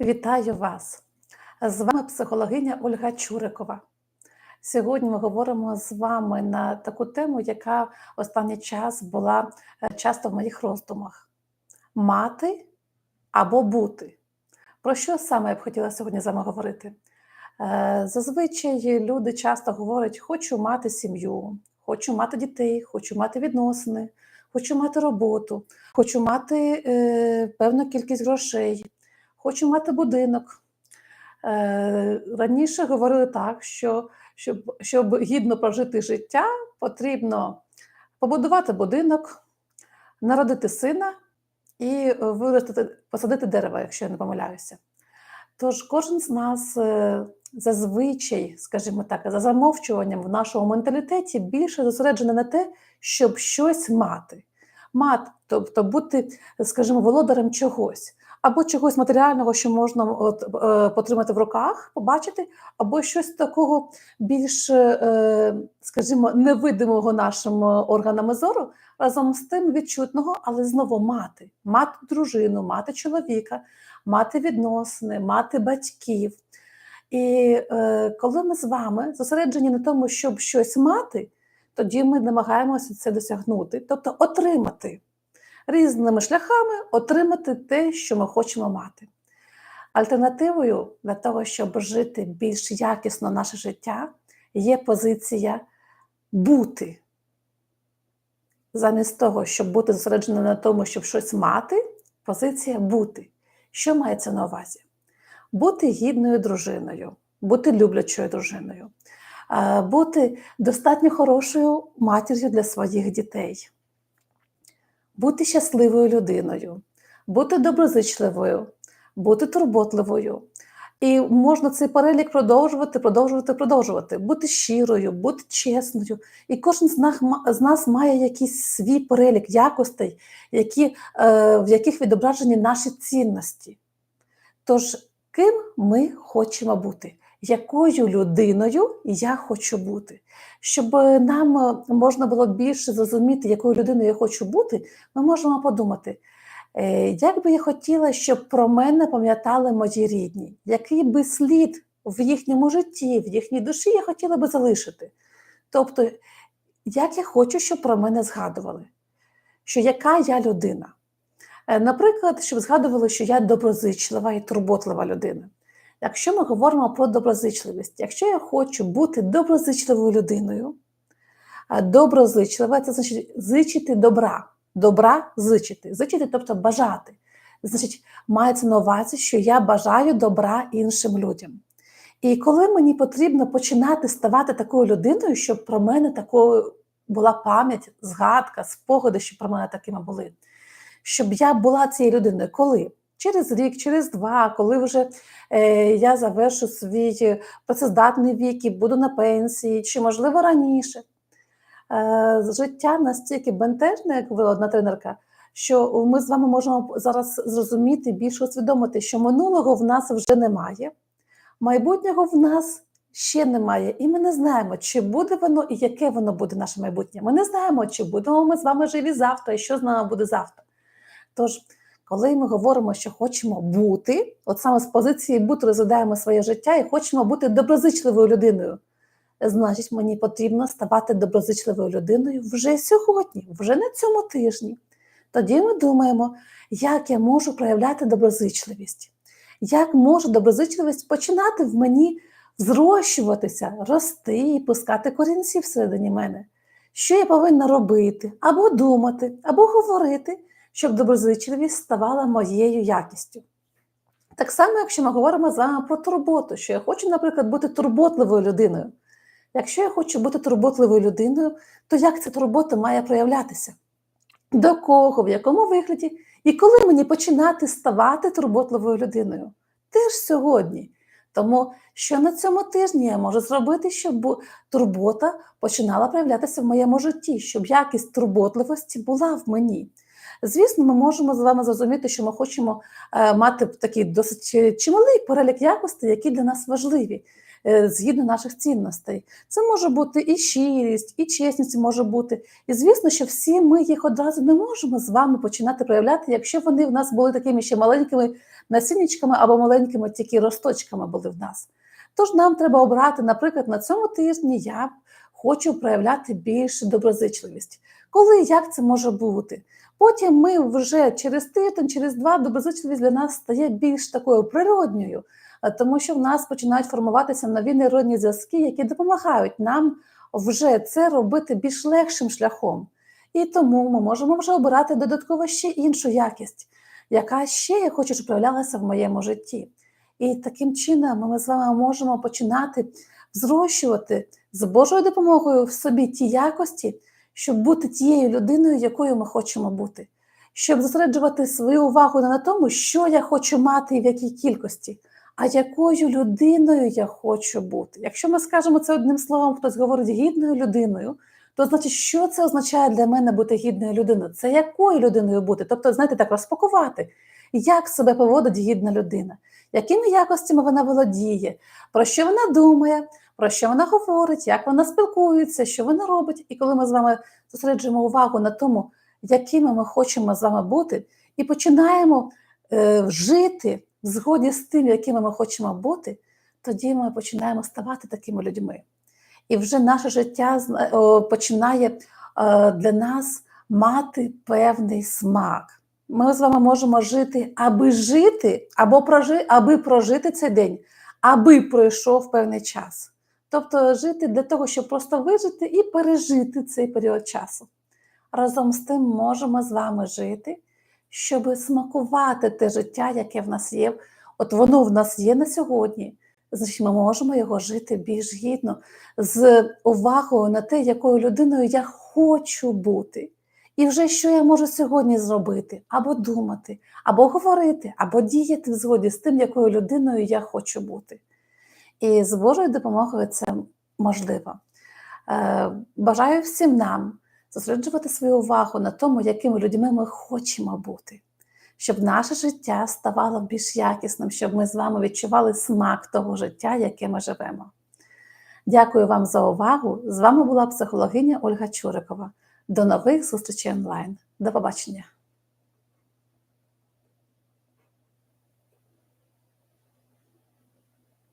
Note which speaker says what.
Speaker 1: Вітаю вас! З вами психологиня Ольга Чурикова. Сьогодні ми говоримо з вами на таку тему, яка останній час була е, часто в моїх роздумах: мати або бути. Про що саме я б хотіла сьогодні з вами говорити? Е, Зазвичай люди часто говорять: хочу мати сім'ю, хочу мати дітей, хочу мати відносини, хочу мати роботу, хочу мати е, певну кількість грошей. Хочу мати будинок. Е, Раніше говорили так, що щоб, щоб гідно прожити життя, потрібно побудувати будинок, народити сина і виростити, посадити дерево, якщо я не помиляюся. Тож кожен з нас е, зазвичай, скажімо так, за замовчуванням в нашому менталітеті більше зосереджений на те, щоб щось мати. Мати, тобто бути, скажімо, володарем чогось або чогось матеріального, що можна от, е, потримати в руках, побачити, або щось такого більш, е, скажімо, невидимого нашим органами зору, разом з тим відчутного, але знову мати, мати дружину, мати чоловіка, мати відносини, мати батьків. І е, коли ми з вами зосереджені на тому, щоб щось мати, тоді ми намагаємося це досягнути, тобто отримати різними шляхами отримати те, що ми хочемо мати. Альтернативою для того, щоб жити більш якісно наше життя, є позиція бути. Замість того, щоб бути зосередженим на тому, щоб щось мати, позиція бути. Що мається на увазі? Бути гідною дружиною, бути люблячою дружиною, бути достатньо хорошою матір'ю для своїх дітей бути щасливою людиною, бути доброзичливою, бути турботливою. І можна цей перелік продовжувати, продовжувати, продовжувати, бути щирою, бути чесною. І кожен з нас має якийсь свій перелік якостей, які, е, в яких відображені наші цінності. Тож, ким ми хочемо бути? Якою людиною я хочу бути? Щоб нам е, можна було більше зрозуміти, якою людиною я хочу бути, ми можемо подумати, е, як би я хотіла, щоб про мене пам'ятали мої рідні, який би слід в їхньому житті, в їхній душі я хотіла би залишити. Тобто, як я хочу, щоб про мене згадували, що яка я людина. Е, наприклад, щоб згадували, що я доброзичлива і турботлива людина. Якщо ми говоримо про доброзичливість, якщо я хочу бути доброзичливою людиною, доброзичлива це значить зичити добра, добра зичити, зичити, тобто бажати. Значить, мається на увазі, що я бажаю добра іншим людям. І коли мені потрібно починати ставати такою людиною, щоб про мене такою була пам'ять, згадка, спогади, що про мене такими були, щоб я була цією людиною, коли? Через рік, через два, коли вже е, я завершу свій працездатний вік і буду на пенсії, чи, можливо, раніше. Е, Життя настільки бентежне, як ви одна тренерка, що ми з вами можемо зараз зрозуміти, більше усвідомити, що минулого в нас вже немає, майбутнього в нас ще немає, і ми не знаємо, чи буде воно і яке воно буде наше майбутнє. Ми не знаємо, чи будемо ми з вами живі завтра, і що з нами буде завтра. Тож, коли ми говоримо, що хочемо бути, от саме з позиції бути розглядаємо своє життя і хочемо бути доброзичливою людиною, значить, мені потрібно ставати доброзичливою людиною вже сьогодні, вже на цьому тижні. Тоді ми думаємо, як я можу проявляти доброзичливість, як може доброзичливість починати в мені зрощуватися, рости і пускати корінці всередині мене. Що я повинна робити, або думати, або говорити щоб доброзичливість ставала моєю якістю. Так само, якщо ми говоримо з вами про турботу, що я хочу, наприклад, бути турботливою людиною. Якщо я хочу бути турботливою людиною, то як ця турбота має проявлятися? До кого, в якому вигляді? І коли мені починати ставати турботливою людиною? Теж сьогодні. Тому що на цьому тижні я можу зробити, щоб турбота починала проявлятися в моєму житті, щоб якість турботливості була в мені. Звісно, ми можемо з вами зрозуміти, що ми хочемо е, мати такий досить чималий перелік якостей, які для нас важливі. е, згідно наших цінностей. Це може бути і щирість, і чесність може бути. І звісно, що всі ми їх одразу не можемо з вами починати проявляти, якщо вони в нас були такими ще маленькими насіннячками або маленькими тільки росточками були в нас. Тож нам треба обрати, наприклад, на цьому тижні я хочу проявляти більше доброзичливість. Коли як це може бути? Потім ми вже через тиждень, через два доброзичливість для нас стає більш такою природньою, е, тому що в нас починають формуватися нові нейронні зв'язки, які допомагають нам вже це робити більш легшим шляхом. І тому ми можемо вже обирати додатково ще іншу якість, яка ще я хочу, щоб проявлялася в моєму житті. І таким чином ми з вами можемо починати зрощувати з Божою допомогою в собі ті якості, щоб бути тією людиною, якою ми хочемо бути, щоб зосереджувати свою увагу не на тому, що я хочу мати і в якій кількості, а якою людиною я хочу бути. Якщо ми скажемо це одним словом, хтось говорить гідною людиною, то значить, що це означає для мене бути гідною людиною? Це якою людиною бути? Тобто, знаєте, так розпакувати, як себе поводить гідна людина, якими якостями вона володіє, про що вона думає, про що вона говорить, як вона спілкується, що вона робить. І коли ми з вами зосереджуємо увагу на тому, якими ми хочемо з вами бути, і починаємо е, жити в згоді з тим, якими ми хочемо бути, тоді ми починаємо ставати такими людьми. І вже наше життя починає е, для нас мати певний смак. Ми з вами можемо жити, аби жити, або прожи, аби прожити цей день, аби пройшов певний час. Тобто жити для того, щоб просто вижити і пережити цей період часу. Разом з тим можемо з вами жити, щоб смакувати те життя, яке в нас є. От воно в нас є на сьогодні. Значить, ми можемо його жити більш гідно, з увагою на те, якою людиною я хочу бути. І вже що я можу сьогодні зробити, або думати, або говорити, або діяти в згоді з тим, якою людиною я хочу бути. І з Божою допомогою це можливо. Е, бажаю всім нам зосереджувати свою увагу на тому, якими людьми ми хочемо бути, щоб наше життя ставало більш якісним, щоб ми з вами відчували смак того життя, яке ми живемо. Дякую вам за увагу. З вами була психологиня Ольга Чурикова. До нових зустрічей онлайн. До побачення!